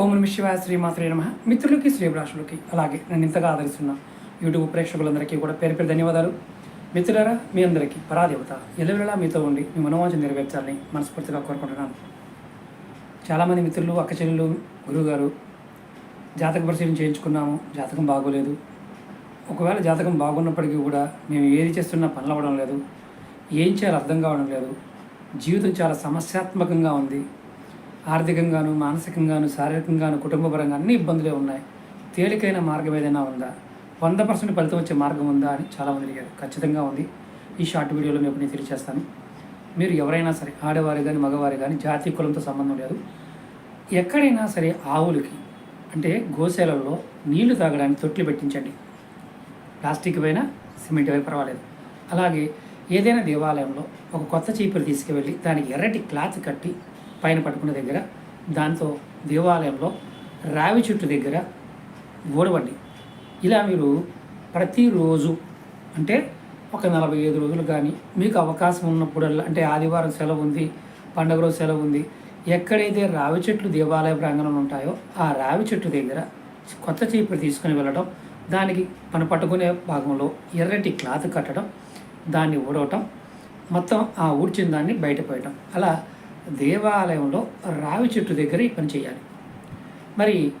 ఓం నమ శివాయ శ్రీమాత్రే నమ. మిత్రులకి శ్రీభిలాషులకి అలాగే నన్ను ఇంతగా ఆదరిస్తున్న యూట్యూబ్ ప్రేక్షకులందరికీ కూడా పేరు పేరు ధన్యవాదాలు. మిత్రులారా మీ అందరికీ పరాదేవత ఎల్లవెల్లలా మీతో ఉండి మీ మనోవాంఛ నెరవేర్చాలని మనస్ఫూర్తిగా కోరుకుంటున్నాను. చాలామంది మిత్రులు అక్కచెల్లెలు గురువుగారు జాతక పరిశీలన చేయించుకున్నాము జాతకం బాగోలేదు. ఒకవేళ జాతకం బాగున్నప్పటికీ కూడా మేము ఏది చేస్తున్నా పనులు అవ్వడం లేదు ఏం చేయాలో అర్థం కావడం లేదు జీవితం చాలా సమస్యాత్మకంగా ఉంది ఆర్థికంగాను మానసికంగాను శారీరకంగాను కుటుంబపరంగా అన్ని ఇబ్బందులే ఉన్నాయి. తేలికైన మార్గం ఏదైనా ఉందా? వంద పర్సెంట్ ఫలితం వచ్చే మార్గం ఉందా అని చాలామంది అడిగారు. ఖచ్చితంగా ఉంది. ఈ షార్ట్ వీడియోలో మీకు నేను తెలియచేస్తాను. మీరు ఎవరైనా సరే ఆడవారు కానీ మగవారు కానీ జాతి కులంతో సంబంధం లేదు. ఎక్కడైనా సరే ఆవులకి అంటే గోశాలల్లో నీళ్ళు తాగడానికి తొట్లు పెట్టించండి. ప్లాస్టిక్ పైన సిమెంట్ పైన పర్వాలేదు. అలాగే ఏదైనా దేవాలయంలో ఒక కొత్త చీపురు తీసుకువెళ్ళి దానికి ఎర్రటి క్లాత్ కట్టి పైన పట్టుకున్న దగ్గర దాంతో దేవాలయంలో రావి చెట్టు దగ్గర ఓడవండి ఇలా మీరు ప్రతిరోజు అంటే ఒక నలభై ఐదు రోజులు కానీ మీకు అవకాశం ఉన్నప్పుడల్లా అంటే ఆదివారం సెలవు ఉంది పండుగ రోజు సెలవు ఉంది ఎక్కడైతే రావి చెట్లు దేవాలయ ప్రాంగణంలో ఉంటాయో ఆ రావి చెట్టు దగ్గర కొత్త చీపురు తీసుకుని వెళ్ళడం దానికి మన పట్టుకునే భాగంలో ఎర్రటి క్లాత్ కట్టడం దాన్ని ఊడవటం మొత్తం ఆ ఊడ్చిన దాన్ని బయటపోయటం అలా దేవాలయంలో రావి చెట్టు దగ్గర ఈ పని చేయాలి. మరి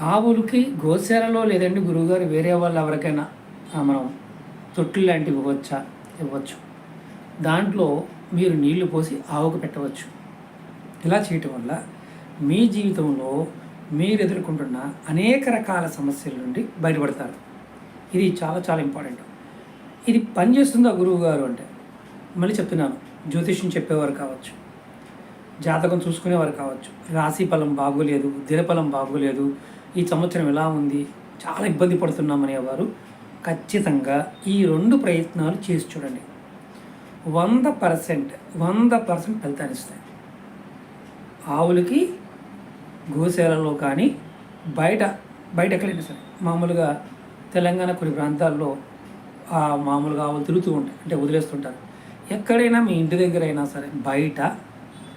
ఆవులకి గోశాలలో లేదండి గురువుగారు వేరే వాళ్ళు ఎవరికైనా మనం తొట్లు లాంటివి ఇవ్వచ్చా? ఇవ్వచ్చు. దాంట్లో మీరు నీళ్ళు పోసి ఆవుకు పెట్టవచ్చు. ఇలా చేయటం వల్ల మీ జీవితంలో మీరు ఎదుర్కొంటున్న అనేక రకాల సమస్యల నుండి బయటపడతారు. ఇది చాలా చాలా ఇంపార్టెంట్. ఇది పనిచేస్తుందా గురువు గారు అంటే? మళ్ళీ చెప్తున్నాను. జ్యోతిష్యం చెప్పేవారు కావచ్చు. జాతకం చూసుకునేవారు కావచ్చు. రాశి ఫలం బాగోలేదు దినఫలం బాగోలేదు ఈ సంవత్సరం ఎలా ఉంది చాలా ఇబ్బంది పడుతున్నామనేవారు ఖచ్చితంగా ఈ రెండు ప్రయత్నాలు చేసి చూడండి. వంద పర్సెంట్ వంద పర్సెంట్ ఫలితాన్ని ఇస్తాయి. ఆవులకి గోశాలలో కానీ బయట బయట ఎక్కడైనా సరే మామూలుగా తెలంగాణ కొన్ని ప్రాంతాల్లో మామూలుగా ఆవులు తిరుగుతూ ఉంటాయి అంటే వదిలేస్తుంటారు. ఎక్కడైనా మీ ఇంటి దగ్గర అయినా సరే బయట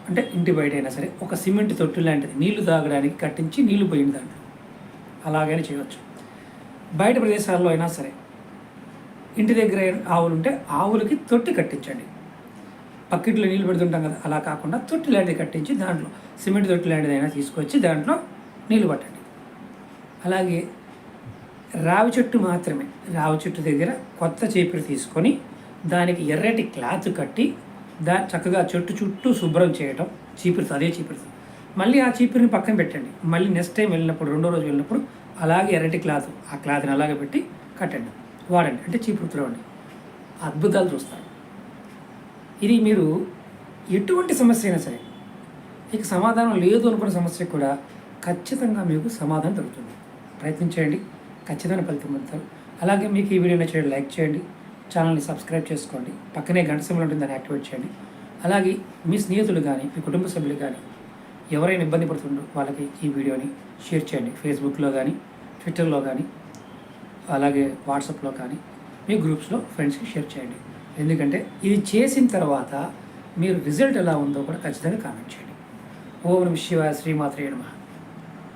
అంటే ఇంటి బయట అయినా సరే ఒక సిమెంట్ తొట్టు లాంటిది నీళ్ళు తాగడానికి కట్టించి నీళ్ళు పోయింది దాంట్లో అలాగైనా చేయవచ్చు బయట ప్రదేశాల్లో అయినా సరే ఇంటి దగ్గర ఆవులు ఉంటే ఆవులకి తొట్టి కట్టించండి. పక్కిట్లో నీళ్ళు పెడుతుంటాం కదా అలా కాకుండా తొట్టి లాంటిది కట్టించి దాంట్లో సిమెంట్ తొట్టి లాంటిది అయినా తీసుకొచ్చి దాంట్లో నీళ్ళు పట్టండి. అలాగే రావి చెట్టు మాత్రమే రావి చెట్టు దగ్గర కొత్త చీపురు తీసుకొని దానికి ఎర్రటి క్లాత్ కట్టి దా చక్కగా చెట్టు చుట్టూ శుభ్రం చేయటం. చీపురుతో అదే చీపురుతో మళ్ళీ ఆ చీపురుని పక్కన పెట్టండి. మళ్ళీ నెక్స్ట్ టైం వెళ్ళినప్పుడు రెండో రోజు వెళ్ళినప్పుడు అలాగే ఎర్రటి క్లాత్ ఆ క్లాత్ని అలాగే పెట్టి కట్టండి. వాడండి. అంటే చీపురు తుడవండి అద్భుతాలు చూస్తారు. ఇది మీరు ఎటువంటి సమస్య అయినా సరే మీకు సమాధానం లేదు అనుకున్న సమస్య కూడా ఖచ్చితంగా మీకు సమాధానం దొరుకుతుంది. ప్రయత్నించండి ఖచ్చితమైన ఫలితం పొందుతారు. అలాగే మీకు ఈ వీడియో నచ్చేయండి లైక్ చేయండి. ఛానల్ని సబ్స్క్రైబ్ చేసుకోండి. పక్కనే గంట సింబల్ ఉంటుంది దాన్ని యాక్టివేట్ చేయండి. అలాగే మీ స్నేహితులు కానీ మీ కుటుంబ సభ్యులు కానీ ఎవరైనా ఇబ్బంది పడుతుండో వాళ్ళకి ఈ వీడియోని షేర్ చేయండి. ఫేస్బుక్లో కానీ ట్విట్టర్లో కానీ అలాగే వాట్సాప్లో కానీ మీ గ్రూప్స్లో ఫ్రెండ్స్కి షేర్ చేయండి. ఎందుకంటే ఇది చేసిన తర్వాత మీరు రిజల్ట్ ఎలా ఉందో కూడా ఖచ్చితంగా కామెంట్ చేయండి. ఓం నమ శివాయ శ్రీమాత్రే